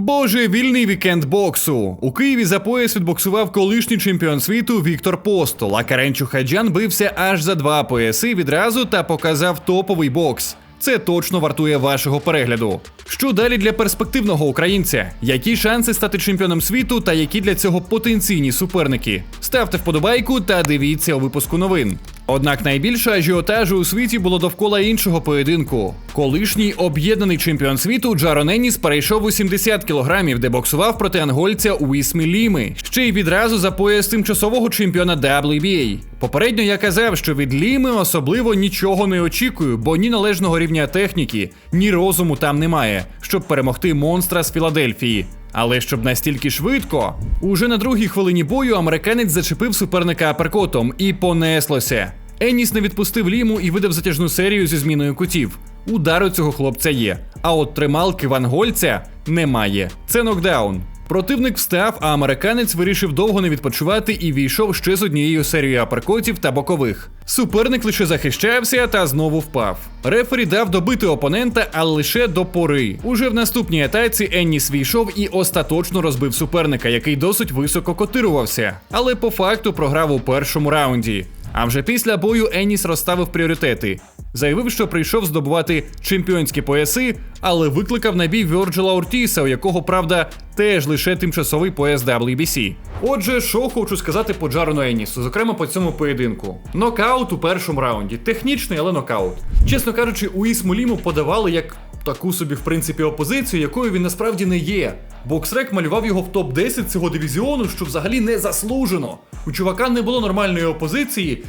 Боже, вільний вікенд боксу. У Києві за пояс відбоксував колишній чемпіон світу Віктор Постол, а Карен Чухаджан бився аж за два пояси відразу та показав топовий бокс. Це точно вартує вашого перегляду. Що далі для перспективного українця? Які шанси стати чемпіоном світу та які для цього потенційні суперники? Ставте вподобайку та дивіться у випуску новин. Однак найбільше ажіотажу у світі було довкола іншого поєдинку. Колишній об'єднаний чемпіон світу Джарон Енніс перейшов у 70 кілограмів, де боксував проти ангольця Уісмі Ліми, ще й відразу за пояс тимчасового чемпіона WBA. Попередньо я казав, що від Ліми особливо нічого не очікую, бо ні належного рівня техніки, ні розуму там немає, щоб перемогти монстра з Філадельфії. Але щоб настільки швидко, уже на другій хвилині бою американець зачепив суперника аперкотом і понеслося. Еніс не відпустив ліму і видав затяжну серію зі зміною кутів. Удару цього хлопця є. А от трималки Ван Гольця немає. Це нокдаун. Противник встав, а американець вирішив довго не відпочивати і війшов ще з однією серією аперкотів та бокових. Суперник лише захищався та знову впав. Рефері дав добити опонента, але лише до пори. Уже в наступній атаці Енніс війшов і остаточно розбив суперника, який досить високо котирувався, але по факту програв у першому раунді. А вже після бою Еніс розставив пріоритети. Заявив, що прийшов здобувати чемпіонські пояси, але викликав на бій Вьорджила Ортіса, у якого, правда, теж лише тимчасовий пояс WBC. Отже, що хочу сказати по Джарону Енісу, зокрема по цьому поєдинку. Нокаут у першому раунді. Технічний, але нокаут. Чесно кажучи, у Ісмуліму подавали як таку собі, в принципі, опозицію, якою він насправді не є. Боксрек малював його в топ-10 цього дивізіону, що взагалі не заслужено. У чувака не було нормальної опозиції.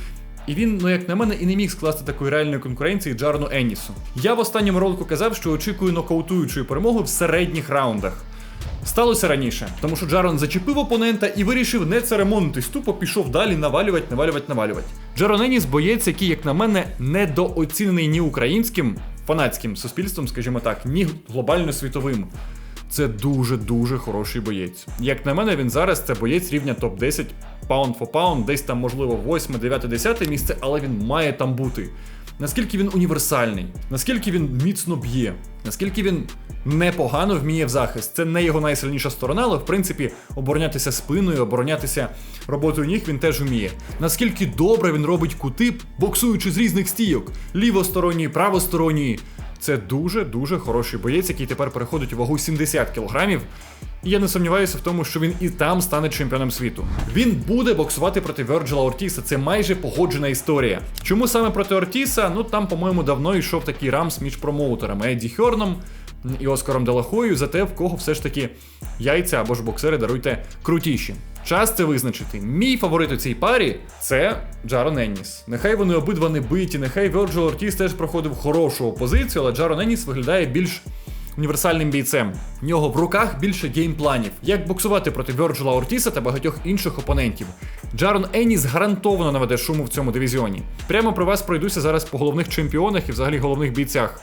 І він, ну як на мене, і не міг скласти такої реальної конкуренції Джарону Еннісу. Я в останньому ролику казав, що очікую нокаутуючої перемоги в середніх раундах. Сталося раніше, тому що Джарон зачепив опонента і вирішив не церемонитись, тупо пішов далі навалювати, навалювати, навалювати. Джарон Еніс боєць, який, як на мене, недооцінений ні українським фанатським суспільством, скажімо так, ні глобально світовим. Це дуже-дуже хороший боєць. Як на мене, він зараз це боєць рівня топ-10 паунд for паунд, десь там, можливо, 8, 9, 10 місце, але він має там бути. Наскільки він універсальний, наскільки він міцно б'є, наскільки він непогано вміє в захист. Це не його найсильніша сторона, але в принципі оборонятися спиною, оборонятися роботою ніг він теж вміє. Наскільки добре він робить кути, боксуючи з різних стійок, лівосторонній, правосторонній. Це дуже-дуже хороший боєць, який тепер переходить у вагу 70 кілограмів. І я не сумніваюся в тому, що він і там стане чемпіоном світу. Він буде боксувати проти Верджила Ортіса. Це майже погоджена історія. Чому саме проти Ортіса? Ну там, по-моєму, давно йшов такий рамс між промоутерами Едді Хьорном і Оскаром Делахою за те, в кого все ж таки яйця або ж боксери даруйте крутіші. Час це визначити. Мій фаворит у цій парі це Джарон Енніс. Нехай вони обидва не биті, нехай Верджил Ортіс теж проходив хорошу опозицію, але Джарон Енніс виглядає більш універсальним бійцем. В нього в руках більше геймпланів, як боксувати проти Вьорджила Ортіса та багатьох інших опонентів. Джарон Еніс гарантовано наведе шуму в цьому дивізіоні. Прямо про вас пройдуся зараз по головних чемпіонах і взагалі головних бійцях.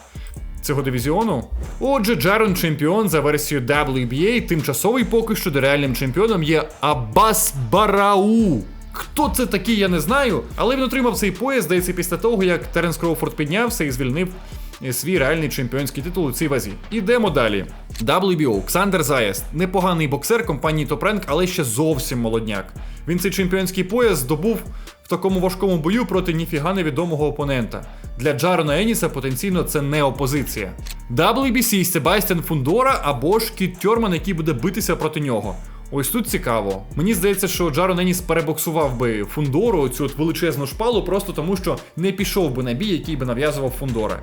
Цього дивізіону. Отже, Джарон чемпіон за версією WBA, тимчасовий поки що де реальним чемпіоном є Абас Барау. Хто це такий, я не знаю, але він отримав цей пояс, здається, після того, як Теренс Кроуфорд піднявся і звільнив свій реальний чемпіонський титул у цій вазі. Ідемо далі. WBO, Олександр Заєст, непоганий боксер компанії Rank, але ще зовсім молодняк. Він цей чемпіонський пояс здобув в такому важкому бою проти ніфіга невідомого опонента. Для Джарона Еніса потенційно це не опозиція. WBC Себастьян Фундора або ж Кіт Тьорман, який буде битися проти нього. Ось тут цікаво. Мені здається, що Джарон Еніс перебоксував би Фундору, цю от величезну шпалу, просто тому що не пішов би на бій, який би нав'язував Фундора.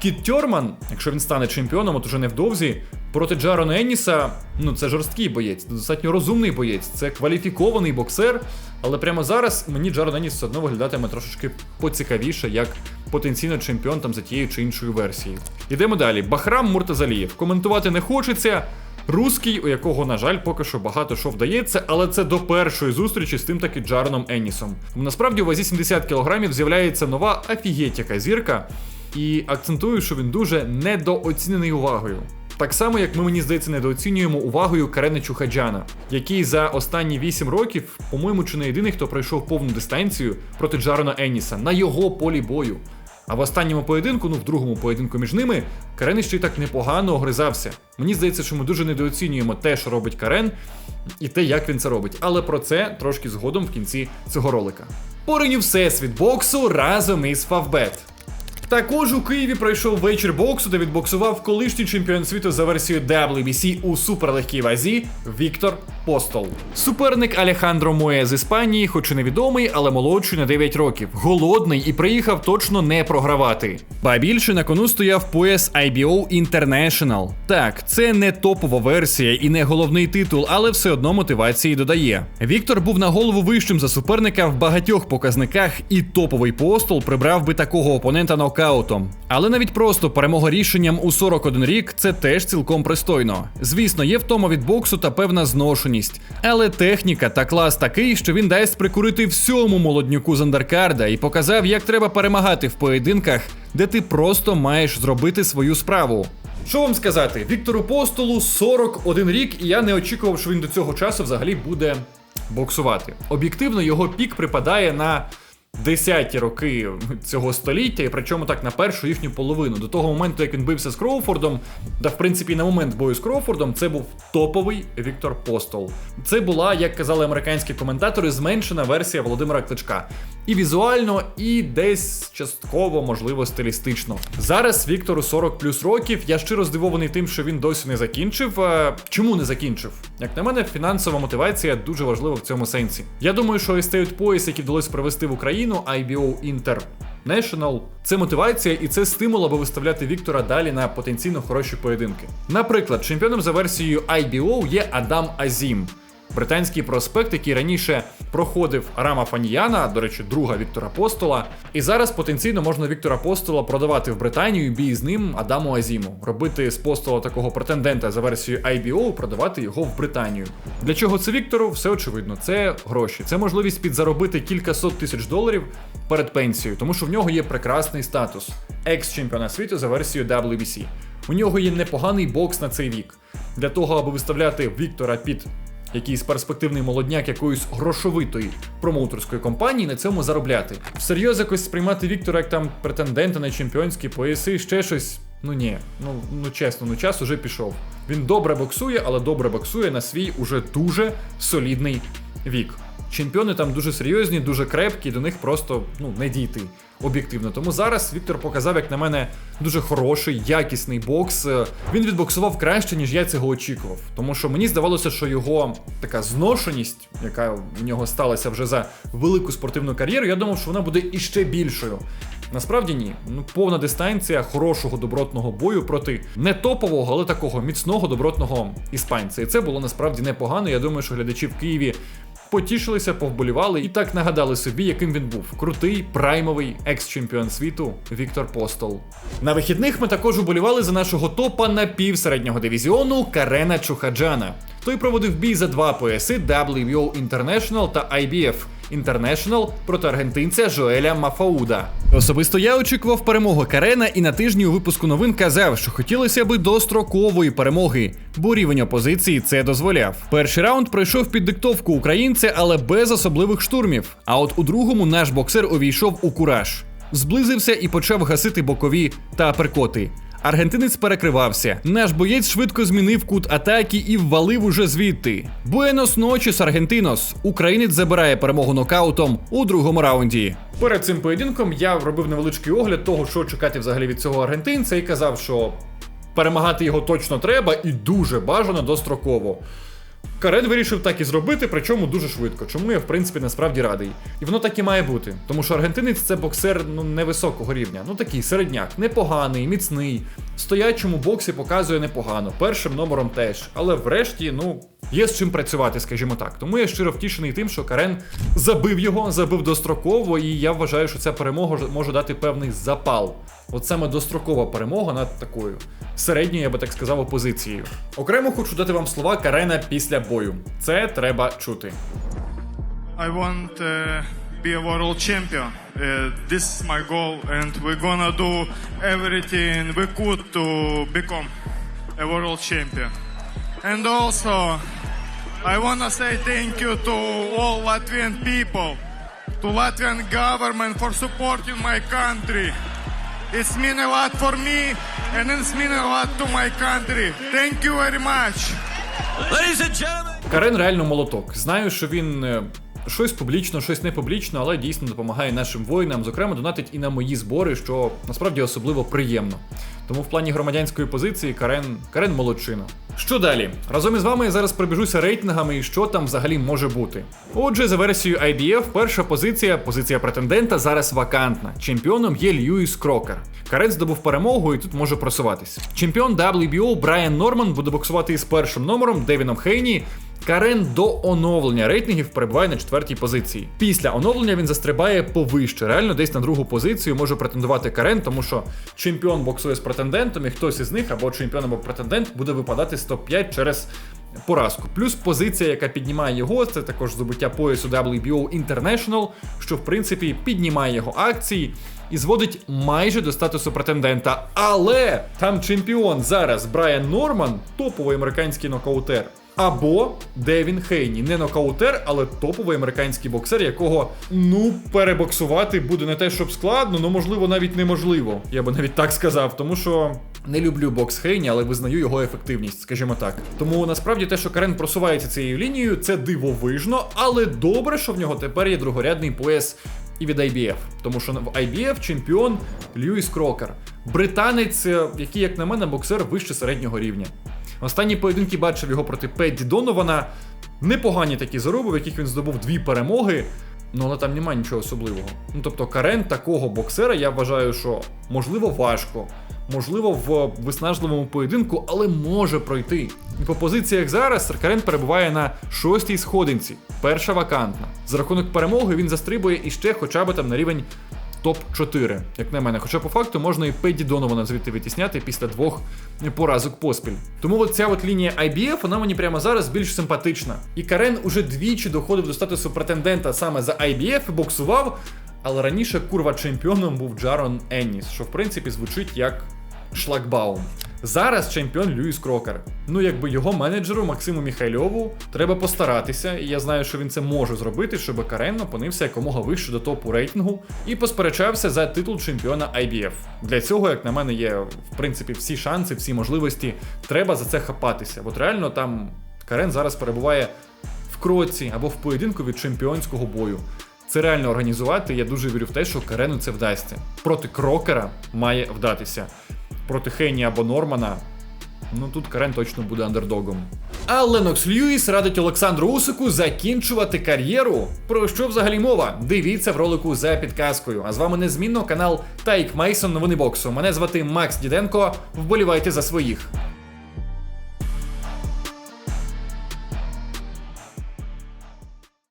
Кіт Тьорман, якщо він стане чемпіоном, от уже невдовзі, проти Джарона Енніса, ну це жорсткий боєць, достатньо розумний боєць, це кваліфікований боксер. Але прямо зараз мені Джарон Енніс все одно виглядатиме трошечки поцікавіше, як потенційно чемпіон там за тією чи іншою версією. Ідемо далі. Бахрам Муртазалієв. Коментувати не хочеться. Руський, у якого, на жаль, поки що багато що вдається, але це до першої зустрічі з тим таки Джароном Еннісом. Насправді у вазі 70 кг з'являється нова офігеть яка зірка. І акцентую, що він дуже недооцінений увагою. Так само, як ми, мені здається, недооцінюємо увагою Карена Чухаджана, який за останні 8 років, по-моєму, чи не єдиний, хто пройшов повну дистанцію проти Джарона Енніса на його полі бою. А в останньому поєдинку, ну в другому поєдинку між ними, Карен ще й так непогано огризався. Мені здається, що ми дуже недооцінюємо те, що робить Карен, і те, як він це робить. Але про це трошки згодом в кінці цього ролика. Поринів всесвіт боксу разом із Фавбет. Також у Києві пройшов вечір боксу, де відбоксував колишній чемпіон світу за версією WBC у суперлегкій вазі Віктор Постол. Суперник Алехандро Моє з Іспанії, хоч і невідомий, але молодший на 9 років. Голодний і приїхав точно не програвати. Ба більше на кону стояв пояс IBO International. Так, це не топова версія і не головний титул, але все одно мотивації додає. Віктор був на голову вищим за суперника в багатьох показниках, і топовий постол прибрав би такого опонента нокаутом. Але навіть просто перемога рішенням у 41 рік це теж цілком пристойно. Звісно, є втома від боксу та певна зношеність. Але техніка та клас такий, що він дасть прикурити всьому молоднюку з андеркарда і показав, як треба перемагати в поєдинках, де ти просто маєш зробити свою справу. Що вам сказати? Віктору Постолу 41 рік, і я не очікував, що він до цього часу взагалі буде боксувати. Об'єктивно, його пік припадає на десяті роки цього століття, і причому так на першу їхню половину. До того моменту, як він бився з Кроуфордом, та в принципі на момент бою з Кроуфордом, це був топовий Віктор Постол. Це була, як казали американські коментатори, зменшена версія Володимира Кличка. І візуально, і десь частково, можливо, стилістично. Зараз Віктору 40 плюс років. Я щиро здивований тим, що він досі не закінчив. А Чому не закінчив? Як на мене, фінансова мотивація дуже важлива в цьому сенсі. Я думаю, що цей пояс, який вдалося привести в Україну, IBO International, це мотивація і це стимул, аби виставляти Віктора далі на потенційно хороші поєдинки. Наприклад, чемпіоном за версією IBO є Адам Азім. Британський проспект, який раніше проходив Рама Фаніяна, до речі, друга Віктора Постола. І зараз потенційно можна Віктора Постола продавати в Британію бій з ним Адаму Азіму, робити з постола такого претендента за версією IBO, продавати його в Британію. Для чого це Віктору? Все очевидно, це гроші. Це можливість підзаробити кількасот тисяч доларів перед пенсією, тому що в нього є прекрасний статус екс-чемпіона світу за версією WBC. У нього є непоганий бокс на цей вік. Для того, аби виставляти Віктора під якийсь перспективний молодняк якоїсь грошовитої промоутерської компанії на цьому заробляти. Всерйоз якось сприймати Віктора як там претендента на чемпіонські пояси, ще щось. Ну ні, ну ну чесно, ну час уже пішов. Він добре боксує, але добре боксує на свій уже дуже солідний вік. Чемпіони там дуже серйозні, дуже крепкі, до них просто ну не дійти об'єктивно. Тому зараз Віктор показав, як на мене, дуже хороший, якісний бокс. Він відбоксував краще, ніж я цього очікував. Тому що мені здавалося, що його така зношеність, яка в нього сталася вже за велику спортивну кар'єру, я думав, що вона буде іще більшою. Насправді ні. Ну, повна дистанція хорошого добротного бою проти не топового, але такого міцного добротного іспанця. І це було насправді непогано. Я думаю, що глядачі в Києві потішилися, повболівали і так нагадали собі, яким він був. Крутий, праймовий екс-чемпіон світу Віктор Постол. На вихідних ми також уболівали за нашого топа на півсереднього дивізіону Карена Чухаджана. Той проводив бій за два пояси WBO International та IBF International проти аргентинця Жоеля Мафауда. Особисто я очікував перемоги Карена і на тижні у випуску новин казав, що хотілося би дострокової перемоги, бо рівень опозиції це дозволяв. Перший раунд пройшов під диктовку українця, але без особливих штурмів. А от у другому наш боксер увійшов у кураж. Зблизився і почав гасити бокові та аперкоти. Аргентинець перекривався. Наш боєць швидко змінив кут атаки і ввалив уже звідти. Буенос ночіс Аргентинос. Українець забирає перемогу нокаутом у другому раунді. Перед цим поєдинком я робив невеличкий огляд того, що чекати взагалі від цього аргентинця, і казав, що перемагати його точно треба і дуже бажано достроково. Карен вирішив так і зробити, причому дуже швидко, чому я в принципі насправді радий. І воно так і має бути. Тому що аргентинець це боксер ну невисокого рівня. Ну такий середняк, непоганий, міцний. В стоячому боксі показує непогано, першим номером теж. Але врешті, ну, є з чим працювати, скажімо так. Тому я щиро втішений тим, що Карен забив його, забив достроково, і я вважаю, що ця перемога може дати певний запал. От саме дострокова перемога над такою середньою, я би так сказав, опозицією. Окремо хочу дати вам слова Карена після бою. Це треба чути. I want uh, be a world champion. Uh, this is my goal, and we're gonna do everything we could to become a world champion. And also, I wanna say thank you to all Latvian people, to Latvian government for supporting my country. It's mean a lot for me, and it's mean a lot to my country. Thank you very much. Ladies and gentlemen. Карен реально молоток. Знаю, що він е, щось публічно, щось не публічно, але дійсно допомагає нашим воїнам. Зокрема, донатить і на мої збори, що насправді особливо приємно. Тому в плані громадянської позиції Карен, Карен молодчина. Що далі? Разом із вами я зараз пробіжуся рейтингами і що там взагалі може бути. Отже, за версією IBF, перша позиція, позиція претендента, зараз вакантна. Чемпіоном є Льюіс Крокер. Карен здобув перемогу і тут може просуватись. Чемпіон WBO Брайан Норман буде боксувати із першим номером Девіном Хейні. Карен до оновлення рейтингів перебуває на четвертій позиції. Після оновлення він застрибає повище. Реально десь на другу позицію може претендувати Карен, тому що чемпіон боксує з претендентом, і хтось із них або чемпіон, або претендент буде випадати з топ-5 через поразку. Плюс позиція, яка піднімає його, це також здобуття поясу WBO International, що в принципі піднімає його акції і зводить майже до статусу претендента. Але там чемпіон зараз Брайан Норман, топовий американський нокаутер. Або Девін Хейні, не нокаутер, але топовий американський боксер, якого ну перебоксувати буде не те, щоб складно, ну можливо навіть неможливо. Я би навіть так сказав, тому що не люблю бокс Хейні, але визнаю його ефективність, скажімо так. Тому насправді те, що Карен просувається цією лінією, це дивовижно, але добре, що в нього тепер є другорядний пояс і від IBF. Тому що в IBF чемпіон Льюіс Крокер. Британець, е, який, як на мене, боксер вище середнього рівня. Останні поєдинки бачив його проти Педді Донована. Непогані такі заруби, в яких він здобув дві перемоги. Ну, але там немає нічого особливого. Ну тобто, Карен такого боксера, я вважаю, що можливо важко, можливо, в виснажливому поєдинку, але може пройти. І по позиціях зараз Карен перебуває на шостій сходинці, перша вакантна. За рахунок перемоги він застрибує іще хоча б там на рівень топ-4, як на мене. Хоча по факту можна і Педі Донована звідти витісняти після двох поразок поспіль. Тому от ця от лінія IBF, вона мені прямо зараз більш симпатична. І Карен уже двічі доходив до статусу претендента саме за IBF і боксував. Але раніше курва чемпіоном був Джарон Енніс, що в принципі звучить як шлагбаум. Зараз чемпіон Льюіс Крокер. Ну, якби його менеджеру Максиму Міхайльову треба постаратися, і я знаю, що він це може зробити, щоб Карен опинився якомога вище до топу рейтингу і посперечався за титул чемпіона IBF. Для цього, як на мене, є в принципі всі шанси, всі можливості. Треба за це хапатися. От реально там Карен зараз перебуває в кроці або в поєдинку від чемпіонського бою. Це реально організувати. Я дуже вірю в те, що Карену це вдасться. Проти Крокера має вдатися. Проти Хейні або Нормана. Ну тут Карен точно буде андердогом. А Ленокс Льюіс радить Олександру Усику закінчувати кар'єру. Про що взагалі мова? Дивіться в ролику за підказкою. А з вами незмінно канал Тайк Мейсон Новини боксу. Мене звати Макс Діденко. Вболівайте за своїх.